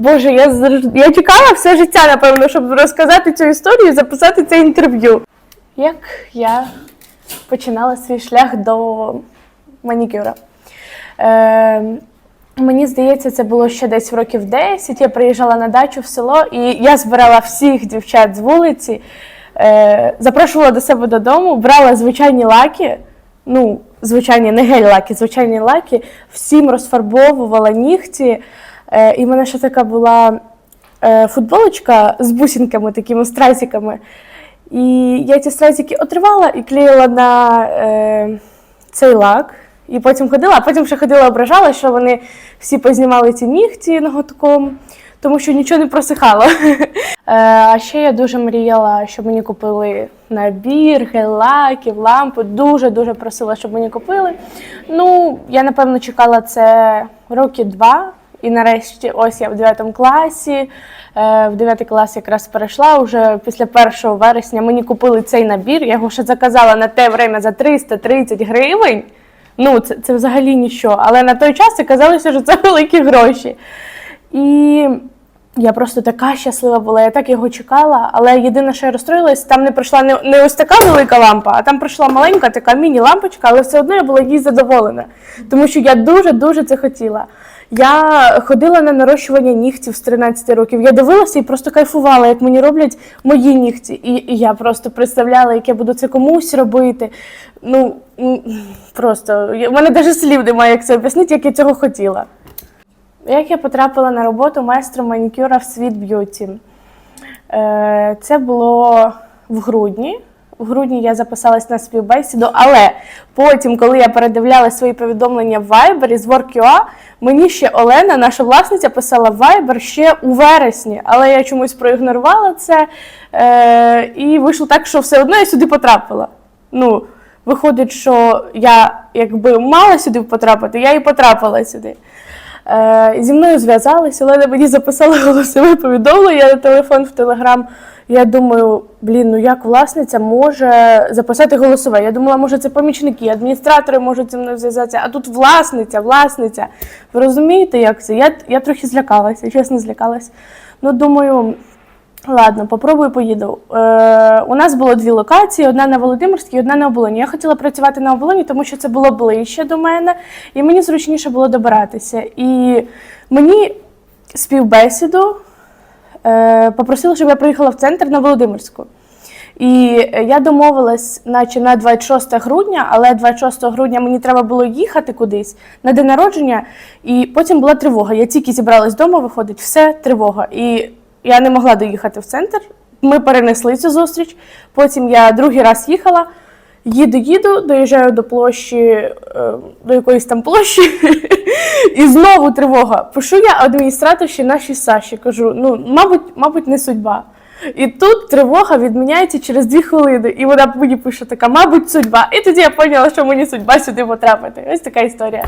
Боже, я я чекала все життя, напевно, щоб розказати цю історію і записати це інтерв'ю. Як я починала свій шлях до манікюра. Е, мені здається, це було ще десь років 10. Я приїжджала на дачу в село, і я збирала всіх дівчат з вулиці, е, запрошувала до себе додому, брала звичайні лаки, ну, звичайні, не гель-лаки, звичайні лаки, всім розфарбовувала нігті. Е, і в мене ще така була е, футболочка з бусинками, такими страйсиками. І я ці страйсики отривала і клеїла на е, цей лак. І потім ходила, а потім ще ходила, ображала, що вони всі познімали ці нігті ноготком, тому що нічого не просихало. Е, А ще я дуже мріяла, щоб мені купили набір, гель-лаків. Дуже-дуже просила, щоб мені купили. Ну, я напевно чекала це роки два. І нарешті, ось я в 9 класі. Е, В 9 клас якраз перейшла. Уже після 1 вересня мені купили цей набір. Я його ще заказала на те время за 330 гривень. Ну, це, це взагалі нічого. Але на той час казалося, що це великі гроші. І я просто така щаслива була, я так його чекала. Але єдине, що я розстроїлась, там не прийшла не, не ось така велика лампа, а там прийшла маленька така міні-лампочка, але все одно я була їй задоволена. Тому що я дуже-дуже це хотіла. Я ходила на нарощування нігтів з 13 років. Я дивилася і просто кайфувала, як мені роблять мої нігті. І, і я просто представляла, як я буду це комусь робити. Ну просто в мене навіть слів немає, як це об'яснити, як я цього хотіла. Як я потрапила на роботу майстром манікюра в світ б'юті? Е, Це було в грудні. В грудні я записалась на співбесіду, але потім, коли я передивляла свої повідомлення в Viber з WorkUA, мені ще Олена, наша власниця, писала Viber ще у вересні, але я чомусь проігнорувала це. Е, і вийшло так, що все одно я сюди потрапила. Ну, виходить, що я якби мала сюди потрапити, я і потрапила сюди. Е, зі мною зв'язалися, Олена мені записала голосове повідомлення на телефон в Телеграм. Я думаю, блін, ну як власниця може записати голосове? Я думала, може, це помічники, адміністратори можуть зі мною зв'язатися, а тут власниця, власниця. Ви розумієте, як це? Я, я трохи злякалася, чесно злякалася. Ну, думаю, Ладно, попробую поїду. Е, у нас було дві локації: одна на Володимирській, одна на оболоні. Я хотіла працювати на оболоні, тому що це було ближче до мене, і мені зручніше було добиратися. І мені співбесіду е, попросили, щоб я приїхала в центр на Володимирську. І я домовилась, наче на 26 грудня, але 26 грудня мені треба було їхати кудись на день народження, і потім була тривога. Я тільки зібралась вдома, виходить, все тривога. І я не могла доїхати в центр. Ми перенесли цю зустріч. Потім я другий раз їхала. Їду, їду, доїжджаю до площі, е, до якоїсь там площі, і знову тривога. Пишу я адміністраторші нашій Саші. Кажу, ну, мабуть, мабуть, не судьба. І тут тривога відміняється через дві хвилини. І вона мені пише така, мабуть, судьба. І тоді я поняла, що мені судьба сюди потрапити. Ось така історія.